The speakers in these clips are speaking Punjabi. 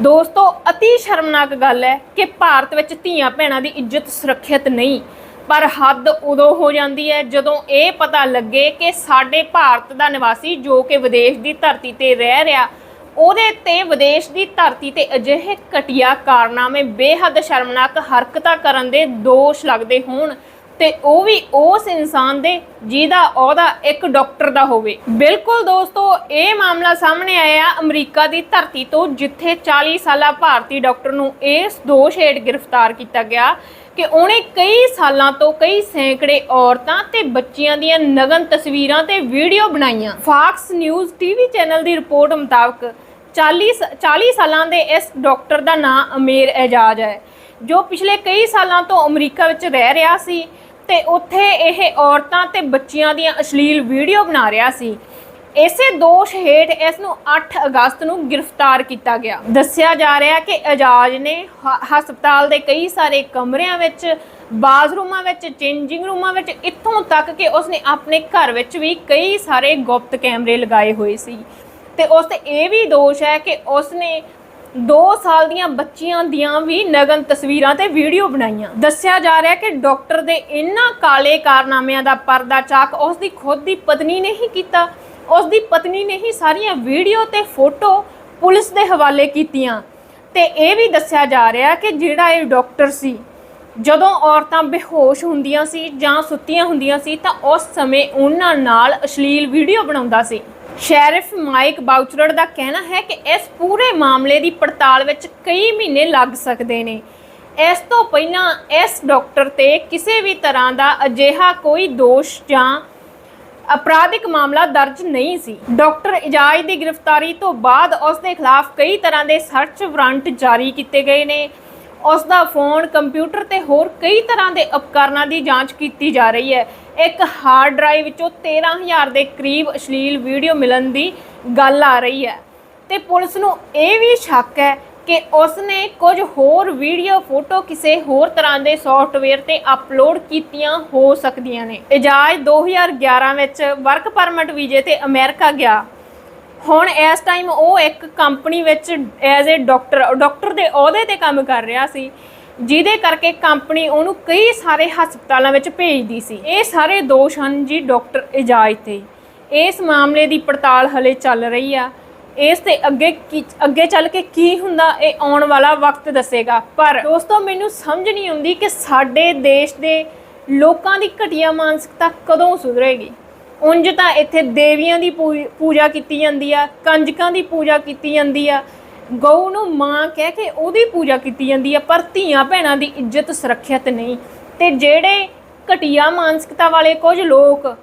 ਦੋਸਤੋ, ਅਤੀ ਸ਼ਰਮਨਾਕ ਗੱਲ ਹੈ ਕਿ ਭਾਰਤ ਵਿੱਚ ਧੀਆਂ ਭੈਣਾਂ ਦੀ ਇੱਜ਼ਤ ਸੁਰੱਖਿਅਤ ਨਹੀਂ। ਪਰ ਹੱਦ ਉਦੋਂ ਹੋ ਜਾਂਦੀ ਹੈ ਜਦੋਂ ਇਹ ਪਤਾ ਲੱਗੇ ਕਿ ਸਾਡੇ ਭਾਰਤ ਦਾ ਨਿਵਾਸੀ ਜੋ ਕਿ ਵਿਦੇਸ਼ ਦੀ ਧਰਤੀ ਤੇ ਰਹਿ ਰਿਹਾ, ਉਹਦੇ ਤੇ ਵਿਦੇਸ਼ ਦੀ ਧਰਤੀ ਤੇ ਅਜਿਹੇ ਘਟੀਆ ਕਾਰਨਾਮੇ ਬੇਹੱਦ ਸ਼ਰਮਨਾਕ ਹਰਕਤਾਂ ਕਰਨ ਦੇ ਦੋਸ਼ ਲੱਗਦੇ ਹੋਣ। ਤੇ ਉਹ ਵੀ ਉਸ ਇਨਸਾਨ ਦੇ, ਜਿਹਦਾ ਅਹੁਦਾ ਇੱਕ ਡਾਕਟਰ ਦਾ ਹੋਵੇ। ਬਿਲਕੁਲ ਦੋਸਤੋ, ਇਹ ਮਾਮਲਾ ਸਾਹਮਣੇ ਆਇਆ ਅਮਰੀਕਾ ਦੀ ਧਰਤੀ ਤੋਂ, ਜਿੱਥੇ 40 ਸਾਲਾ ਭਾਰਤੀ ਡਾਕਟਰ ਨੂੰ ਇਸ ਦੋਸ਼ ਹੇਠ ਗ੍ਰਿਫਤਾਰ ਕੀਤਾ ਗਿਆ ਕਿ ਉਹਨੇ ਕਈ ਸਾਲਾਂ ਤੋਂ ਕਈ ਸੈਂਕੜੇ ਔਰਤਾਂ ਤੇ ਬੱਚਿਆਂ ਦੀਆਂ ਨਗਨ ਤਸਵੀਰਾਂ ਤੇ ਵੀਡੀਓ ਬਣਾਈਆਂ। ਫਾਕਸ ਨਿਊਜ਼ ਟੀਵੀ ਚੈਨਲ ਦੀ ਰਿਪੋਰਟ ਮੁਤਾਬਕ 40 ਸ- 40 ਸਾਲਾਂ ਦੇ ਇਸ ਡਾਕਟਰ ਦਾ ਨਾਮ ਅਮੀਰ ਐਜਾਜ਼ ਹੈ, ਜੋ ਪਿਛਲੇ ਕਈ ਸਾਲਾਂ ਤੋਂ ਅਮਰੀਕਾ ਵਿੱਚ ਰਹਿ ਰਿਹਾ ਸੀ। ਤੇ ਉੱਥੇ ਇਹ ਔਰਤਾਂ ਤੇ ਬੱਚਿਆਂ ਦੀਆਂ ਅਸ਼ਲੀਲ ਵੀਡੀਓ ਬਣਾ ਰਿਹਾ ਸੀ। ਇਸੇ ਦੋਸ਼ ਹੇਠ ਇਸ ਨੂੰ 8 ਅਗਸਤ ਨੂੰ ਗ੍ਰਿਫਤਾਰ ਕੀਤਾ ਗਿਆ। ਦੱਸਿਆ ਜਾ ਰਿਹਾ ਕਿ ਅਜਾਜ਼ ਨੇ ਹ- ਹਸਪਤਾਲ ਦੇ ਕਈ ਸਾਰੇ ਕਮਰਿਆਂ ਵਿੱਚ, ਬਾਥਰੂਮਾਂ ਵਿੱਚ, ਚੇਂਜਿੰਗ ਰੂਮਾਂ ਵਿੱਚ ਇੱਥੋਂ ਤੱਕ ਕਿ ਉਸਨੇ ਆਪਣੇ ਘਰ ਵਿੱਚ ਵੀ ਕਈ ਸਾਰੇ ਗੁਪਤ ਕੈਮਰੇ ਲਗਾਏ ਹੋਏ ਸੀ। ਤੇ ਉਸ ਤੇ ਇਹ ਵੀ ਦੋਸ਼ ਹੈ ਕਿ ਉਸਨੇ 2 ਸਾਲ ਦੀਆਂ ਬੱਚੀਆਂ ਦੀਆਂ ਵੀ ਨਗਨ ਤਸਵੀਰਾਂ ਤੇ ਵੀਡੀਓ ਬਣਾਈਆਂ। ਦੱਸਿਆ ਜਾ ਰਿਹਾ ਕਿ ਡਾਕਟਰ ਦੇ ਇਨ੍ਹਾਂ ਕਾਲੇ ਕਾਰਨਾਮਿਆਂ ਦਾ ਪਰਦਾ ਚਾਕ ਉਸ ਦੀ ਖੁਦ ਦੀ ਪਤਨੀ ਨੇ ਹੀ ਕੀਤਾ। ਉਸ ਦੀ ਪਤਨੀ ਨੇ ਹੀ ਸਾਰੀਆਂ ਵੀਡੀਓ ਤੇ ਫੋਟੋ ਪੁਲਿਸ ਦੇ ਹਵਾਲੇ ਕੀਤੀਆਂ। ਤੇ ਇਹ ਵੀ ਦੱਸਿਆ ਜਾ ਰਿਹਾ ਕਿ ਜਿਹੜਾ ਇਹ ਡਾਕਟਰ ਸੀ, ਜਦੋਂ ਔਰਤਾਂ ਬੇਹੋਸ਼ ਹੁੰਦੀਆਂ ਸੀ ਜਾਂ ਸੁੱਤੀਆਂ ਹੁੰਦੀਆਂ ਸੀ ਤਾਂ ਉਸ ਸਮੇਂ ਉਹਨਾਂ ਨਾਲ ਅਸ਼ਲੀਲ ਵੀਡੀਓ ਬਣਾਉਂਦਾ ਸੀ। ਸ਼ੈਰਿਫ ਮਾਈਕ ਬਾਊਚਰਡ ਦਾ ਕਹਿਣਾ ਹੈ ਕਿ ਇਸ ਪੂਰੇ ਮਾਮਲੇ ਦੀ ਪੜਤਾਲ ਵਿੱਚ ਕਈ ਮਹੀਨੇ ਲੱਗ ਸਕਦੇ ਨੇ। ਇਸ ਤੋਂ ਪਹਿਲਾਂ ਇਸ ਡਾਕਟਰ ਤੇ ਕਿਸੇ ਵੀ ਤਰ੍ਹਾਂ ਦਾ ਅਜਿਹਾ ਕੋਈ ਦੋਸ਼ ਜਾਂ ਅਪਰਾਧਿਕ ਮਾਮਲਾ ਦਰਜ ਨਹੀਂ ਸੀ। ਡਾਕਟਰ ਇਜਾਜ਼ ਦੀ ਗ੍ਰਿਫਤਾਰੀ ਤੋਂ ਬਾਅਦ ਉਸ ਦੇ ਖਿਲਾਫ ਕਈ ਤਰ੍ਹਾਂ ਦੇ ਸਰਚ ਵਾਰੰਟ ਜਾਰੀ ਕੀਤੇ ਗਏ ਨੇ। ਉਸ ਦਾ ਫੋਨ ਕੰਪਿਊਟਰ ਤੇ ਹੋਰ ਕਈ ਤਰ੍ਹਾਂ ਦੇ ਉਪਕਰਨਾਂ ਦੀ ਜਾਂਚ ਕੀਤੀ ਜਾ ਰਹੀ ਹੈ। ਇੱਕ ਹਾਰਡ ਡਰਾਈਵ ਵਿੱਚੋਂ 13000 ਦੇ ਕਰੀਬ ਅਸ਼ਲੀਲ ਵੀਡੀਓ ਮਿਲਣ ਦੀ ਗੱਲ ਆ ਰਹੀ ਹੈ। ਤੇ ਪੁਲਿਸ ਨੂੰ ਇਹ ਵੀ ਸ਼ੱਕ ਹੈ ਕਿ ਉਸ ਨੇ ਕੁਝ ਹੋਰ ਵੀਡੀਓ ਫੋਟੋ ਕਿਸੇ ਹੋਰ ਤਰ੍ਹਾਂ ਦੇ ਸੌਫਟਵੇਅਰ ਤੇ ਅਪਲੋਡ ਕੀਤੀਆਂ ਹੋ ਸਕਦੀਆਂ ਨੇ। ਇਜਾਜ਼ 2011 ਵਿੱਚ ਵਰਕ ਪਰਮਿਟ ਵੀਜ਼ੇ ਤੇ ਅਮਰੀਕਾ ਗਿਆ। ਹੁਣ ਇਸ ਟਾਈਮ ਉਹ ਇੱਕ ਕੰਪਨੀ ਵਿੱਚ ਐਜ਼ ਅ ਡਾਕਟਰ ਡਾਕਟਰ ਦੇ ਅਹੁਦੇ ਤੇ ਕੰਮ ਕਰ ਰਿਹਾ ਸੀ, ਜਿਹਦੇ ਕਰਕੇ ਕੰਪਨੀ ਉਹਨੂੰ ਕਈ ਸਾਰੇ ਹਸਪਤਾਲਾਂ ਵਿੱਚ ਭੇਜਦੀ ਸੀ। ਇਹ ਸਾਰੇ ਦੋਸ਼ ਹਨ ਜੀ ਡਾਕਟਰ ਇਜਾਜ਼ ਤੇ ਇਸ ਮਾਮਲੇ ਦੀ ਪੜਤਾਲ ਹਲੇ ਚੱਲ ਰਹੀ ਆ। ਇਸ ਤੇ ਅੱਗੇ ਕੀ- ਅੱਗੇ ਚੱਲ ਕੇ ਕੀ ਹੁੰਦਾ, ਇਹ ਆਉਣ ਵਾਲਾ ਵਕਤ ਦੱਸੇਗਾ। ਪਰ ਦੋਸਤੋ, ਮੈਨੂੰ ਸਮਝ ਨਹੀਂ ਆਉਂਦੀ ਕਿ ਸਾਡੇ ਦੇਸ਼ ਦੇ ਲੋਕਾਂ ਦੀ ਘਟੀਆ ਮਾਨਸਿਕਤਾ ਕਦੋਂ ਸੁਧਰੇਗੀ। ਉਂਝ ਤਾਂ ਇੱਥੇ ਦੇਵੀਆਂ ਦੀ ਪੂ- ਪੂਜਾ ਕੀਤੀ ਜਾਂਦੀ ਆ, ਕੰਜਕਾਂ ਦੀ ਪੂਜਾ ਕੀਤੀ ਜਾਂਦੀ ਆ। ਗਊ ਨੂੰ ਮਾਂ ਕਹਿ ਕੇ ਉਹਦੀ ਪੂਜਾ ਕੀਤੀ ਜਾਂਦੀ ਆ, ਪਰ ਧੀਆਂ ਭੈਣਾਂ ਦੀ ਇੱਜ਼ਤ ਸੁਰੱਖਿਅਤ ਨਹੀਂ। ਤੇ ਜਿਹੜੇ ਘਟੀਆ ਮਾਨਸਿਕਤਾ ਵਾਲੇ ਕੁਝ ਲੋਕ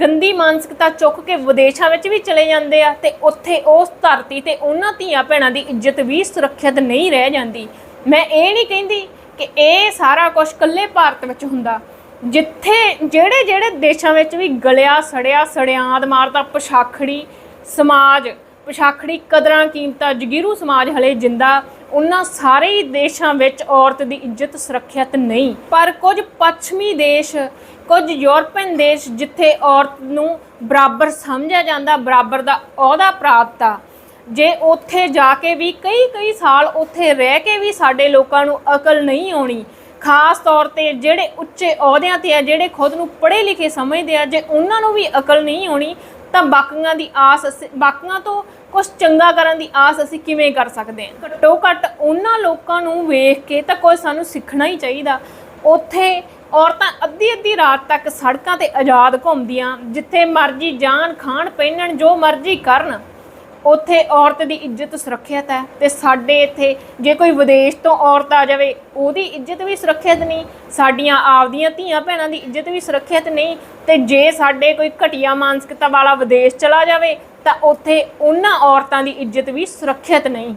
ਗੰਦੀ ਮਾਨਸਿਕਤਾ ਚੁੱਕ ਕੇ ਵਿਦੇਸ਼ਾਂ ਵਿੱਚ ਵੀ ਚਲੇ ਜਾਂਦੇ ਆ, ਤੇ ਉੱਥੇ ਉਸ ਧਰਤੀ ਤੇ ਉਹਨਾਂ ਧੀਆਂ ਭੈਣਾਂ ਦੀ ਇੱਜ਼ਤ ਵੀ ਸੁਰੱਖਿਅਤ ਨਹੀਂ ਰਹਿ ਜਾਂਦੀ। ਮੈਂ ਇਹ ਨਹੀਂ ਕਹਿੰਦੀ ਕਿ ਇਹ ਸਾਰਾ ਕੁਝ ਇਕੱਲੇ ਭਾਰਤ ਵਿੱਚ ਹੁੰਦਾ। ਜਿੱਥੇ ਜਿਹੜੇ ਜਿਹੜੇ ਦੇਸ਼ਾਂ ਵਿੱਚ ਵੀ ਗਲਿਆ, ਸੜਿਆ, ਸੜਿਆਦ ਮਾਰਦਾ ਪਛਾਖੜੀ ਸਮਾਜ, ਪਛਾਖੜੀ ਕਦਰਾਂ ਕੀਮਤਾਂ, ਜਗੀਰੂ ਸਮਾਜ ਹਲੇ ਜਿੰਦਾ, ਉਹਨਾਂ ਸਾਰੇ ਹੀ ਦੇਸ਼ਾਂ ਵਿੱਚ ਔਰਤ ਦੀ ਇੱਜ਼ਤ ਸੁਰੱਖਿਅਤ ਨਹੀਂ। ਪਰ ਕੁਝ ਪੱਛਮੀ ਦੇਸ਼, ਕੁਝ ਯੂਰਪੀਅਨ ਦੇਸ਼ ਜਿੱਥੇ ਔਰਤ ਨੂੰ ਬਰਾਬਰ ਸਮਝਿਆ ਜਾਂਦਾ, ਬਰਾਬਰ ਦਾ ਅਹੁਦਾ ਪ੍ਰਾਪਤ ਆ, ਜੇ ਉੱਥੇ ਜਾ ਕੇ ਵੀ ਕਈ ਕਈ ਸਾਲ ਉੱਥੇ ਰਹਿ ਕੇ ਵੀ ਸਾਡੇ ਲੋਕਾਂ ਨੂੰ ਅਕਲ ਨਹੀਂ ਆਉਣੀ ਖਾਸ ਤੌਰ ਤੇ ਜਿਹੜੇ ਉੱਚੇ ਅਹੁਦਿਆਂ ਤੇ ਆ, ਜਿਹੜੇ ਖੁਦ ਨੂੰ ਪੜ੍ਹੇ ਲਿਖੇ ਸਮਝਦੇ ਆ, ਜੇ ਉਹਨਾਂ ਨੂੰ ਵੀ ਅਕਲ ਨਹੀਂ ਆਉਣੀ, ਤਾਂ ਬਾਕੀਆਂ ਦੀ ਆਸ ਅਸੀਂ- ਬਾਕੀਆਂ ਤੋਂ ਕੁਝ ਚੰਗਾ ਕਰਨ ਦੀ ਆਸ ਅਸੀਂ ਕਿਵੇਂ ਕਰ ਸਕਦੇ ਹਾਂ? ਘੱਟੋ ਘੱਟ ਉਹਨਾਂ ਲੋਕਾਂ ਨੂੰ ਵੇਖ ਕੇ ਤਾਂ ਕੁਝ ਸਾਨੂੰ ਸਿੱਖਣਾ ਹੀ ਚਾਹੀਦਾ। ਉੱਥੇ ਔਰਤਾਂ ਅੱਧੀ ਅੱਧੀ ਰਾਤ ਤੱਕ ਸੜਕਾਂ ਤੇ ਆਜ਼ਾਦ ਘੁੰਮਦੀਆਂ, ਜਿੱਥੇ ਮਰਜ਼ੀ ਜਾਣ, ਖਾਣ, ਪਹਿਨਣ, ਜੋ ਮਰਜ਼ੀ ਕਰਨ। ਉੱਥੇ ਔਰਤ ਦੀ ਇੱਜ਼ਤ ਸੁਰੱਖਿਅਤ ਹੈ ਤੇ ਸਾਡੇ ਇੱਥੇ ਜੇ ਕੋਈ ਵਿਦੇਸ਼ ਤੋਂ ਔਰਤ ਆ ਜਾਵੇ, ਉਹਦੀ ਇੱਜ਼ਤ ਵੀ ਸੁਰੱਖਿਅਤ ਨਹੀਂ, ਸਾਡੀਆਂ ਆਪਦੀਆਂ ਧੀਆਂ ਭੈਣਾਂ ਦੀ ਇੱਜ਼ਤ ਵੀ ਸੁਰੱਖਿਅਤ ਨਹੀਂ ਤੇ ਜੇ ਸਾਡੇ ਕੋਈ ਘਟੀਆ ਮਾਨਸਿਕਤਾ ਵਾਲਾ ਵਿਦੇਸ਼ ਚਲਾ ਜਾਵੇ, ਤਾਂ ਉੱਥੇ ਉਹਨਾਂ ਔਰਤਾਂ ਦੀ ਇੱਜ਼ਤ ਵੀ ਸੁਰੱਖਿਅਤ ਨਹੀਂ।